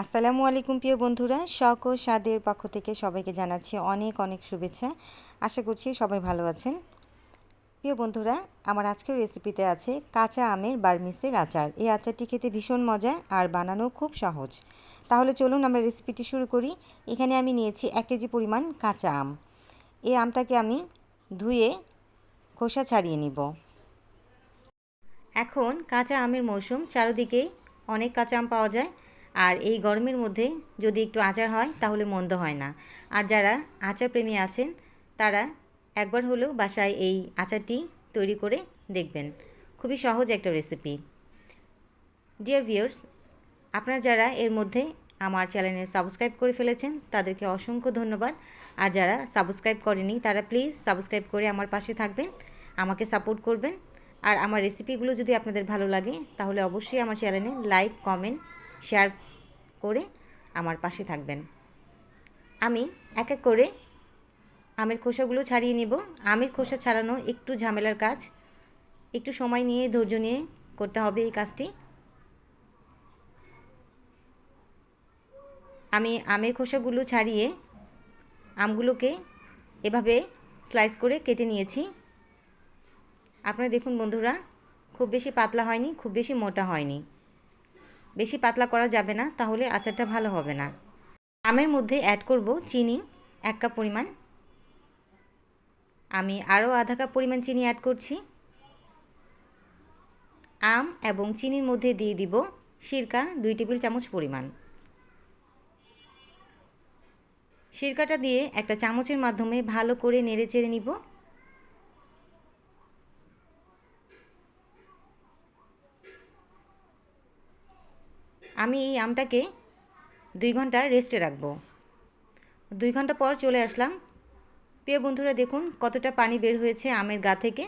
আসসালামু আলাইকুম প্রিয় বন্ধুরা, শখ ও স্বাদের পক্ষ থেকে সবাইকে জানাচ্ছি অনেক অনেক শুভেচ্ছা। আশা করছি সবাই ভালো আছেন। প্রিয় বন্ধুরা, আমার আজকের রেসিপিতে আছে কাঁচা আমের বার্মিসের আচার। এই আচারটি খেতে ভীষণ মজা আর বানানো খুব সহজ। তাহলে চলুন আমরা রেসিপিটি শুরু করি। এখানে আমি নিয়েছি এক কেজি পরিমাণ কাঁচা আম। এই আমটাকে আমি ধুয়ে খোসা ছাড়িয়ে নিব। এখন কাঁচা আমের মৌসুম, চারিদিকেই অনেক কাঁচা আম পাওয়া যায়। আর এই গরমের মধ্যে যদি একটু আচার হয়, তাহলে মন্দ হয় না। আর যারা আচার প্রেমী আছেন, তারা একবার হলেও বাসায় এই আচারটি তৈরি করে দেখবেন। খুবই সহজ একটা রেসিপি ডিয়ার ভিউয়ার্স আপনারা যারা এর মধ্যে আমার চ্যানেলে সাবস্ক্রাইব করে ফেলেছেন, তাদেরকে অসংখ্য ধন্যবাদ। আর যারা সাবস্ক্রাইব করেনি, তারা প্লিজ সাবস্ক্রাইব করে আমার পাশে থাকবেন, আমাকে সাপোর্ট করবেন। আর আমার রেসিপিগুলো যদি আপনাদের ভালো লাগে, তাহলে অবশ্যই আমার চ্যানেলে লাইক কমেন্ট শেয়ার করে আমার পাশে থাকবেন। আমি এক এক করে আমের খোসাগুলো ছাড়িয়ে নেব। আমের খোসা ছাড়ানো একটু ঝামেলার কাজ, একটু সময় নিয়ে, ধৈর্য নিয়ে করতে হবে এই কাজটি। আমি আমের খোসাগুলো ছাড়িয়ে আমগুলোকে এভাবে স্লাইস করে কেটে নিয়েছি। আপনারা দেখুন বন্ধুরা, খুব বেশি পাতলা হয়নি, খুব বেশি মোটা হয়নি। বেশি পাতলা করা যাবে না, তাহলে আচারটা ভালো হবে না। আমের মধ্যে অ্যাড করব চিনি, এক কাপ পরিমাণ। আমি আরও আধা কাপ পরিমাণ চিনি অ্যাড করছি। আম এবং চিনির মধ্যে দিয়ে দিব সিরকা দুই টেবিল চামচ পরিমাণ। সিরকাটা দিয়ে একটা চামচের মাধ্যমে ভালো করে নেড়ে চেড়ে নিব। আমি এই আমটাকে দুই ঘণ্টা রেস্টে রাখব। দুই ঘণ্টা পর চলে আসলাম। প্রিয় বন্ধুরা, দেখুন কতটা পানি বের হয়েছে আমের গা থেকে।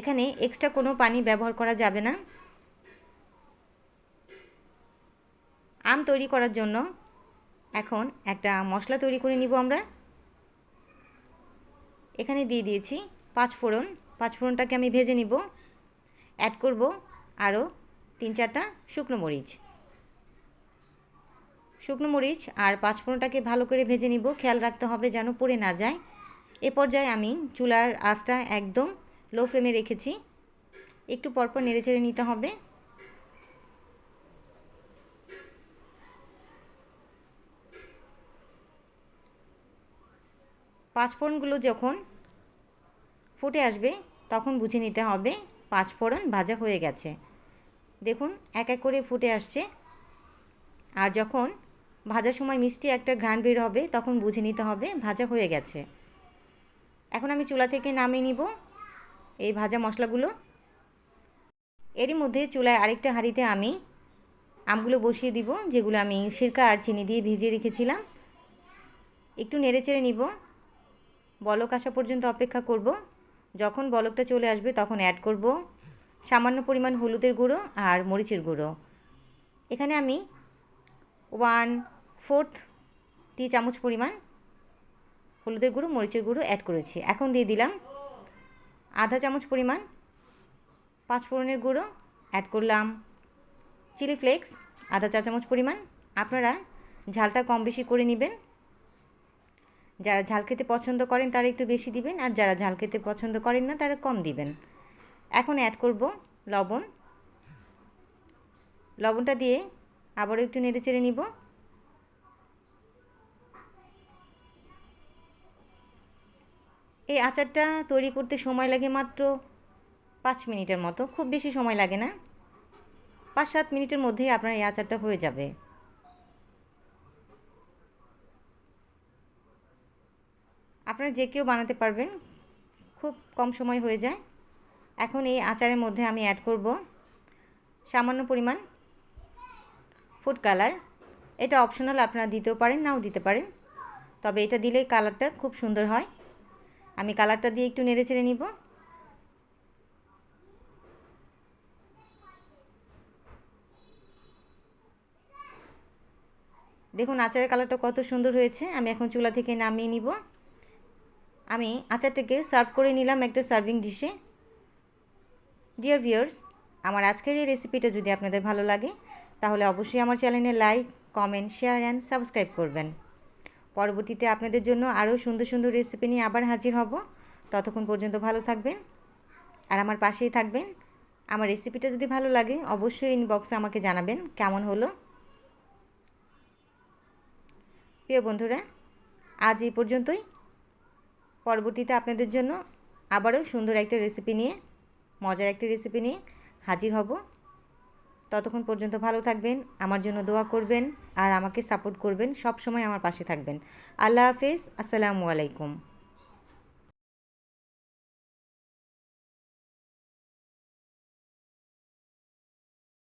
এখানে এক্সট্রা কোনো পানি ব্যবহার করা যাবে না। আম তৈরি করার জন্য এখন একটা মশলা তৈরি করে নিব আমরা। এখানে দিয়ে দিয়েছি পাঁচ ফোড়ন। পাঁচ ফোড়নটাকে আমি ভেজে নিব। অ্যাড করব আরও তিন চারটা শুকনো মরিচ। শুকনো মরিচ আর পাঁচফোড়নটাকে ভালো করে ভেজে নিব। খেয়াল রাখতে হবে যেন পড়ে না যায়। এ পর্যায়ে আমি চুলার আঁচটা একদম লো ফ্লেমে রেখেছি। একটু পরপর নেড়ে চেড়ে নিতে হবে। পাঁচফোড়নগুলো যখন ফুটে আসবে, তখন বুঝে নিতে হবে পাঁচফোড়ন ভাজা হয়ে গেছে। দেখুন, এক এক করে ফুটে আসছে। আর যখন ভাজার সময় মিষ্টি একটা ঘ্রাণ বের হবে, তখন বুঝে নিতে হবে ভাজা হয়ে গেছে। এখন আমি চুলা থেকে নামিয়ে নিব এই ভাজা মশলাগুলো। এরই মধ্যে চুলায় আরেকটা হাঁড়িতে আমি আমগুলো বসিয়ে দিব, যেগুলো আমি সিরকা আর চিনি দিয়ে ভিজিয়ে রেখেছিলাম। একটু নেড়ে চেড়ে নিব। বলক আসা পর্যন্ত অপেক্ষা করব। যখন বলকটা চলে আসবে তখন অ্যাড করব সামান্য পরিমাণ হলুদের গুঁড়ো আর মরিচের গুঁড়ো। এখানে আমি ওয়ান ফোর্থ টি চামচ পরিমাণ হলুদের গুঁড়ো, মরিচের গুঁড়ো অ্যাড করেছি। এখন দিয়ে দিলাম আধা চামচ পরিমাণ পাঁচফোড়নের গুঁড়ো অ্যাড করলাম চিলি ফ্লেক্স আধা চা চামচ পরিমাণ। আপনারা ঝালটা কম বেশি করে নেবেন। যারা ঝাল খেতে পছন্দ করেন তারা একটু বেশি দিবেন, আর যারা ঝাল খেতে পছন্দ করেন না তারা কম দিবেন। এখন অ্যাড করব লবণ। লবণটা দিয়ে আবারও একটু নেড়ে চেড়ে নিব। এই আচারটা তৈরি করতে সময় লাগে মাত্র পাঁচ মিনিটের মতো, খুব বেশি সময় লাগে না। পাঁচ সাত মিনিটের মধ্যেই আপনার এই আচারটা হয়ে যাবে। আপনারা যে কেউ বানাতে পারবেন, খুব কম সময় হয়ে যায়। এখন এই আচারের মধ্যে আমি অ্যাড করব সামান্য পরিমাণ ফুড কালার এটা অপশনাল আপনারা দিতেও পারেন, নাও দিতে পারেন। তবে এটা দিলে কালারটা খুব সুন্দর হয়। আমি কালারটা দিয়ে একটু নেড়ে চেড়ে নিব। দেখুন আচারের কালারটা কত সুন্দর হয়েছে। আমি এখন চুলা থেকে নামিয়ে নিব। আমি আচারটাকে সার্ভ করে নিলাম একটা সার্ভিং ডিশে ডিয়ার ভিউয়ার্স আমার আজকের এই রেসিপিটা যদি আপনাদের ভালো লাগে, তাহলে অবশ্যই আমার চ্যানেলে like comment share and subscribe করবেন। পরবর্তীতে আপনাদের জন্য আরও সুন্দর সুন্দর রেসিপি নিয়ে আবার হাজির হব। ততক্ষণ পর্যন্ত ভালো থাকবেন। আর আমার পাশেই থাকবেন। আমার রেসিপিটা যদি ভালো লাগে, অবশ্যই ইনবক্সে আমাকে জানাবেন কেমন হলো। প্রিয় বন্ধুরা, আজ এই পর্যন্তই। পরবর্তীতে আপনাদের জন্য আবারও সুন্দর একটা রেসিপি নিয়ে, মজার একটা রেসিপি নিয়ে হাজির হব। ততক্ষণ পর্যন্ত ভালো থাকবেন, আমার জন্য দোয়া করবেন আর আমাকে সাপোর্ট করবেন সব সময় আমার পাশে থাকবেন। আল্লাহ হাফেজ, আসসালামু আলাইকুম।